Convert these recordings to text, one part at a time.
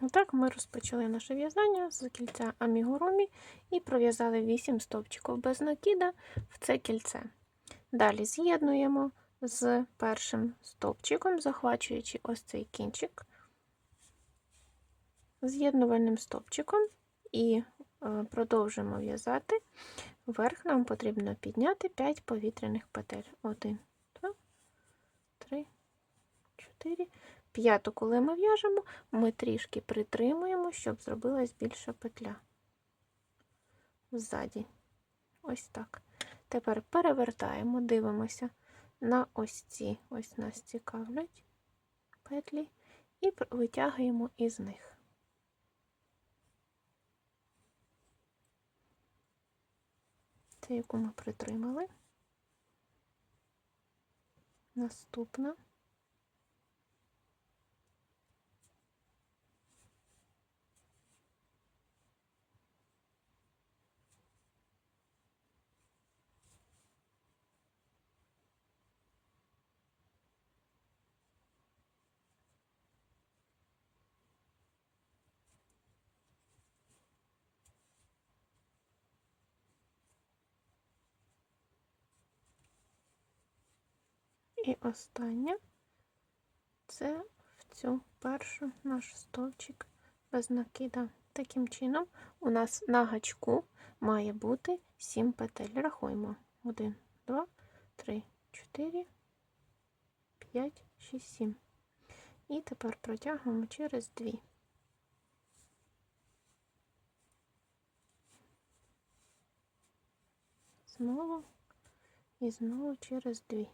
Отак ми розпочали наше в'язання з кільця амігурумі і пров'язали 8 стовпчиків без накида в це кільце. Далі з'єднуємо з першим стовпчиком, захвачуючи ось цей кінчик з'єднувальним стовпчиком і е, продовжуємо в'язати. Вверх нам потрібно підняти 5 повітряних петель. 1, 2, 3, 4. П'яту, коли ми в'яжемо, ми трішки притримуємо, щоб зробилась більша петля. Ззаді. Ось так. Тепер перевертаємо, дивимося на ось ці, ось нас цікавлять петлі, і витягуємо із них. Це яку ми притримали. Наступна. І останнє це в цю першу наш стовпчик без накида. Таким чином, у нас на гачку має бути 7 петель. Рахуємо. 1, 2, 3, 4, 5, 6, 7. І тепер протягуємо через 2. Знову і знову через 2.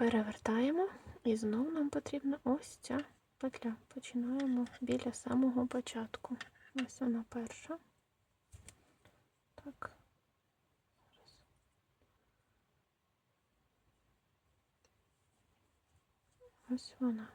Перевертаємо і знову нам потрібна ось ця петля. Починаємо біля самого початку. Ось вона перша. Так. Ось вона.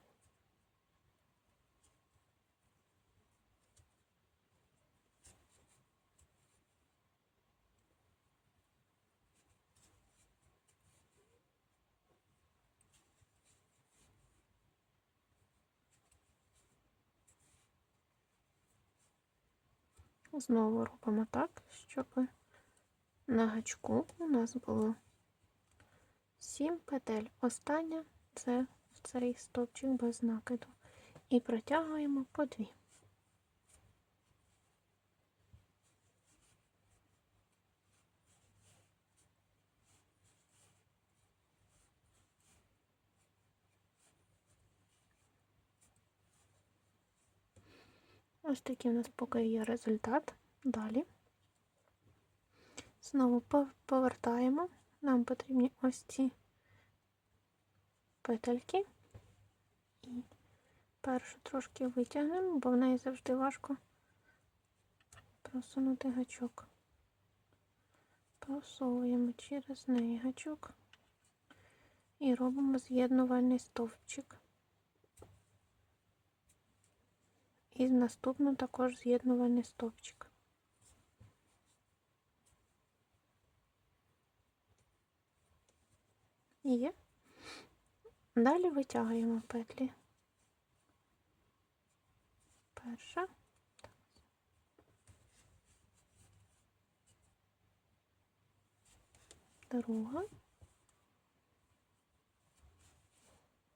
Знову робимо так, щоб на гачку у нас було 7 петель. Остання це цей стовпчик без накиду. І протягуємо по дві. Ось такий у нас поки є результат. Далі. Знову повертаємо. Нам потрібні ось ці петельки. І першу трошки витягнемо, бо в неї завжди важко просунути гачок. Просовуємо через неї гачок і робимо з'єднувальний стовпчик. І наступну також з'єднувальний стовпчик. Є. Далі витягуємо петлі. Перша. Друга.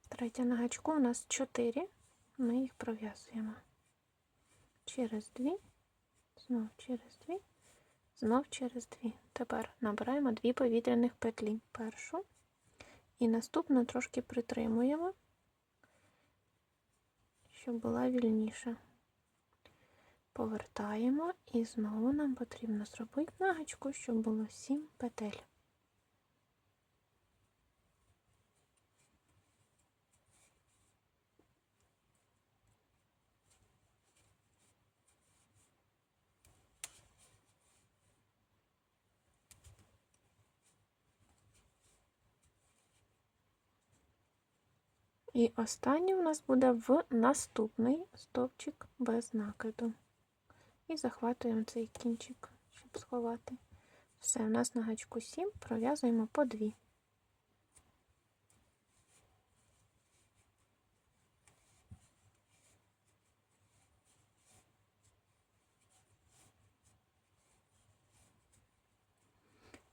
Третя на гачку у нас чотири. Ми їх пров'язуємо через дві, знов через дві, знов через дві. Тепер набираємо дві повітряних петлі. Першу і наступну трошки притримуємо, щоб була вільніша. Повертаємо і знову нам потрібно зробити нагачку, щоб було 7 петель. І останнє у нас буде в наступний стовпчик без накиду. І захватуємо цей кінчик, щоб сховати. Все, у нас на гачку 7, пров'язуємо по 2.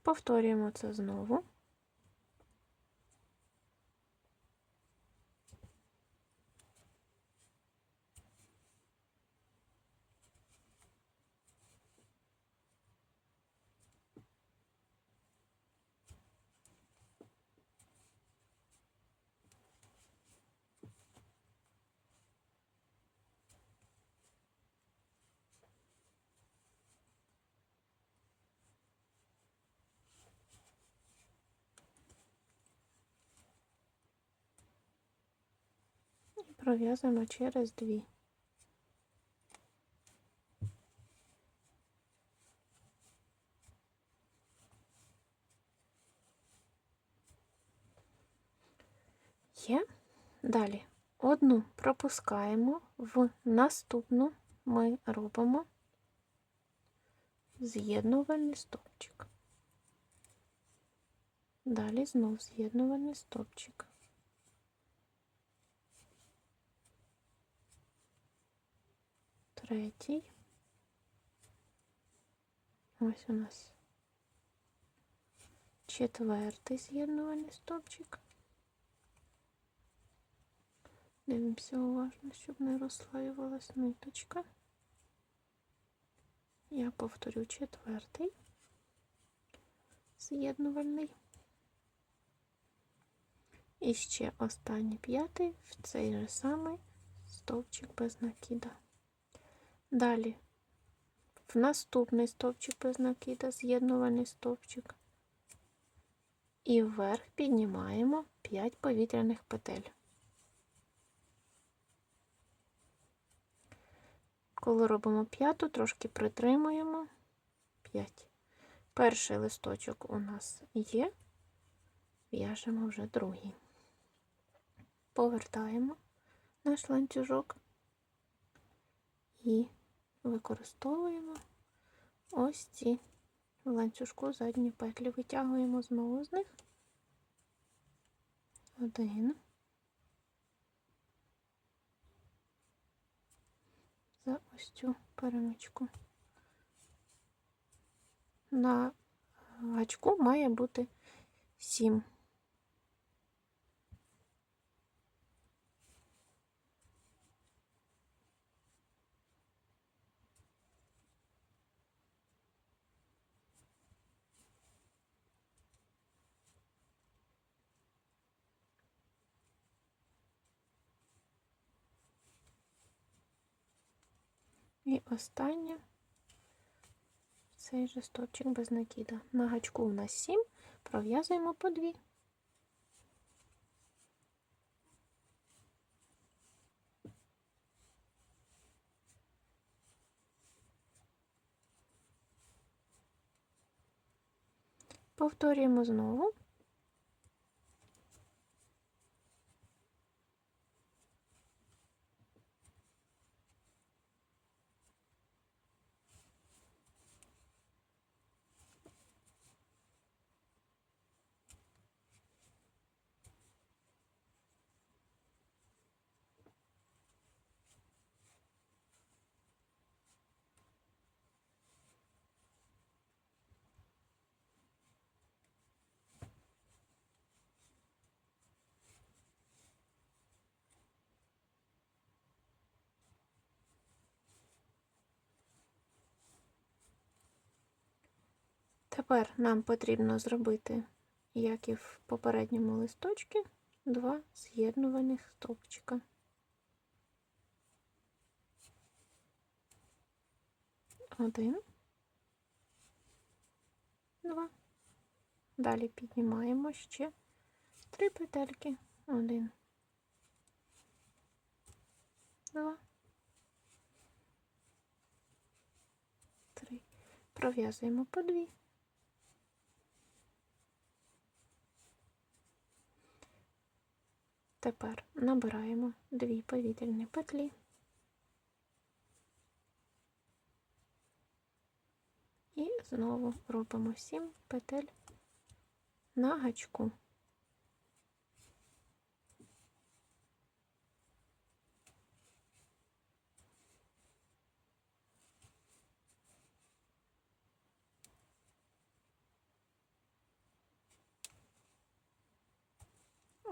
Повторюємо це знову. Пров'язуємо через дві. Є. Далі одну пропускаємо, в наступну ми робимо з'єднувальний стовпчик. Далі знов з'єднувальний стовпчик. Третій. Ось у нас четвертий з'єднувальний стовпчик. Дивимося уважно, щоб не розслаювалась ниточка. Я повторю четвертий з'єднувальний. І ще останній п'ятий в цей же самий стовпчик без накида. Далі в наступний стовпчик без накида, з'єднувальний стовпчик. І вверх піднімаємо 5 повітряних петель. Коли робимо п'яту, трошки притримуємо 5. Перший листочок у нас є, в'яжемо вже другий. Повертаємо наш ланцюжок і використовуємо ось ці в ланцюжку задні петлі. Витягуємо знову з них один. За ось цю перемичку. На гачку має бути сім. І останнє цей же стовпчик без накида. На гачку у нас 7, пров'язуємо по 2. Повторюємо знову. Тепер нам потрібно зробити, як і в попередньому листочці, два з'єднуваних стовпчика. Один, два. Далі піднімаємо ще три петельки. Один, два, три. Пров'язуємо по дві. Тепер набираємо дві повітряні петлі І знову робимо 7 петель на гачку.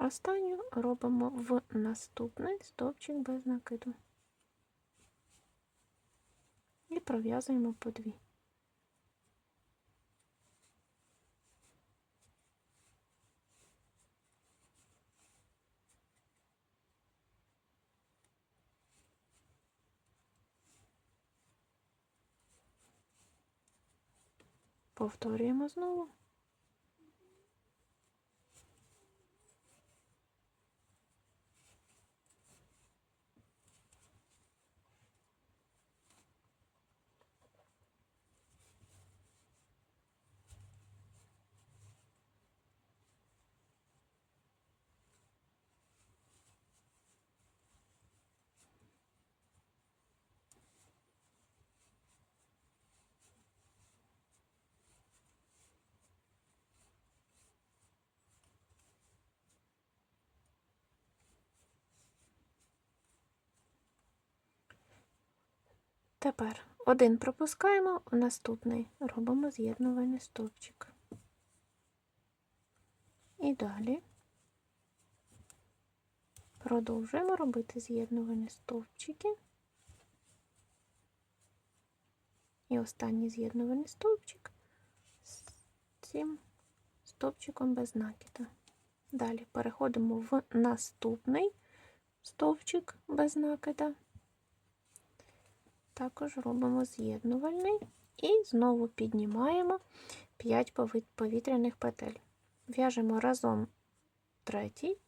Останню робимо в наступний стовпчик без накиду. І пров'язуємо по дві. Повторюємо знову. Тепер один пропускаємо, у наступний робимо з'єднувальний стовпчик. І далі продовжуємо робити з'єднувальні стовпчики. І останній з'єднувальний стовпчик з цим стовпчиком без накида. Далі переходимо в наступний стовпчик без накида також робимо з'єднувальний і знову піднімаємо 5 повітряних петель. В'яжемо разом третій,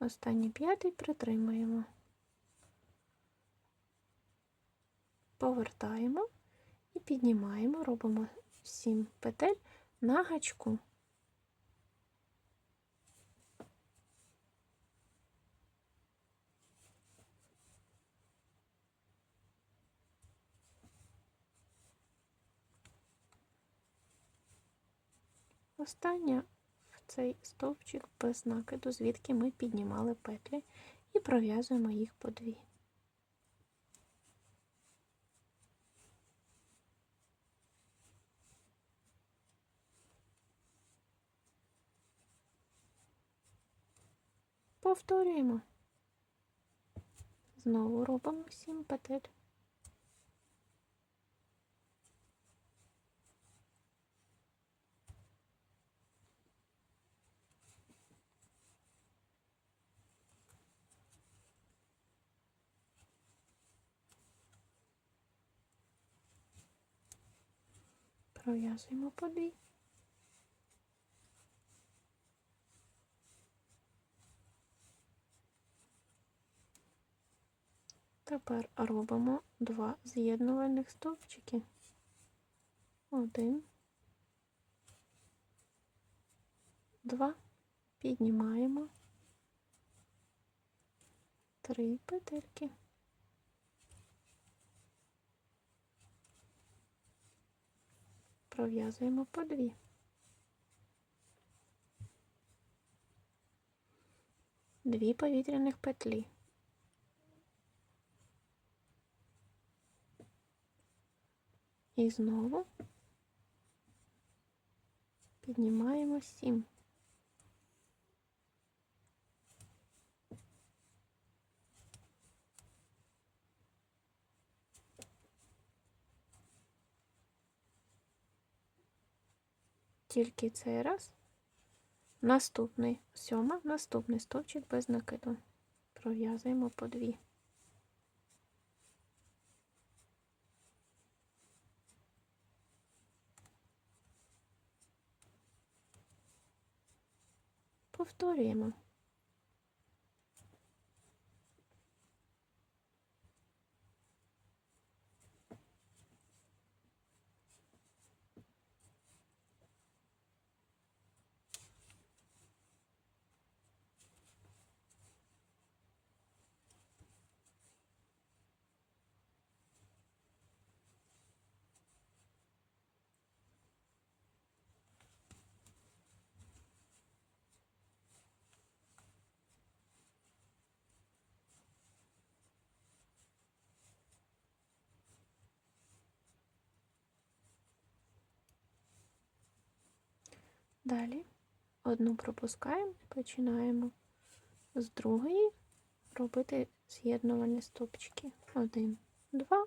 останній п'ятий притримуємо, повертаємо і піднімаємо, робимо 7 петель на гачку. Остання в цей стовпчик без накиду, звідки ми піднімали петлі і пров'язуємо їх по дві. Повторюємо. Знову робимо сім петель. Пров'язуємо по дві. Тепер робимо два з'єднувальних стовпчики. Один, два, піднімаємо три петельки. Пров'язуємо по дві. Дві повітряних петлі. І знову піднімаємо сім. Тільки цей раз. Наступний сьома, наступний стовпчик без накиду. Пров'язуємо по дві. Повторюємо. Далі одну пропускаємо, починаємо з другої робити з'єднувальні стопчики. Один, два,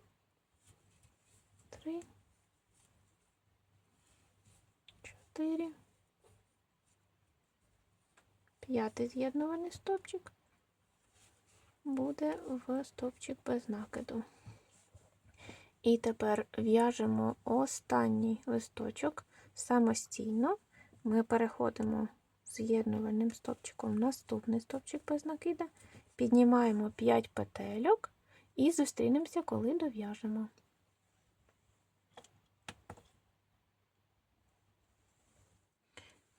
три, чотири, п'ятий з'єднувальний стопчик буде в стопчик без накиду. І тепер в'яжемо останній листочок самостійно. Ми переходимо з'єднувальним стопчиком в наступний стопчик без накида, піднімаємо 5 петельок і зустрінемося, коли дов'яжемо.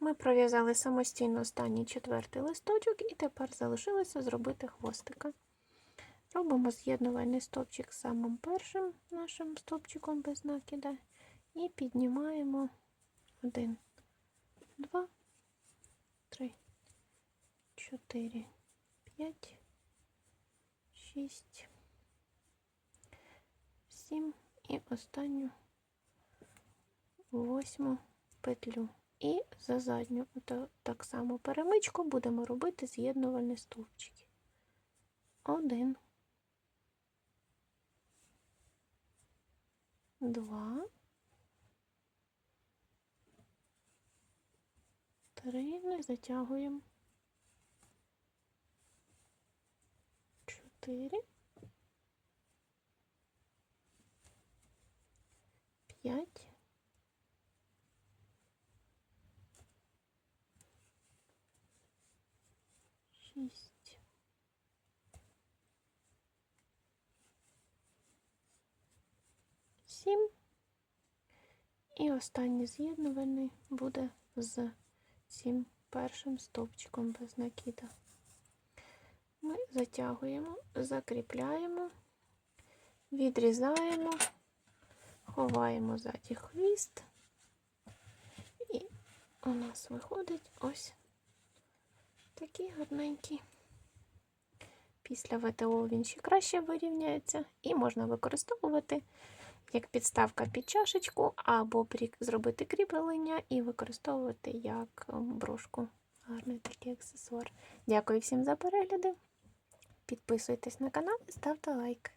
Ми пров'язали самостійно останній четвертий листочок, і тепер залишилося зробити хвостика. Робимо з'єднувальний стовпчик самим першим нашим стовпчиком без накида і піднімаємо 1, 2, 3, 4, 5, 6, 7 і останню восьму петлю. І за задню та- так само перемичку будемо робити з'єднувальні стовпчики. Один. Два. Не затягуємо. Чотири. П'ять. Шість. Сім. І останній з'єднувальний буде з цим першим стовпчиком без накида. Ми затягуємо, закріпляємо, відрізаємо, ховаємо ззаді хвіст, і у нас виходить ось такий гарненький. Після ВТО він ще краще вирівняється і можна використовувати як підставка під чашечку, або зробити кріплення і використовувати як ем, брошку. Гарний такий аксесуар. Дякую всім за перегляди. Підписуйтесь на канал і ставте лайк.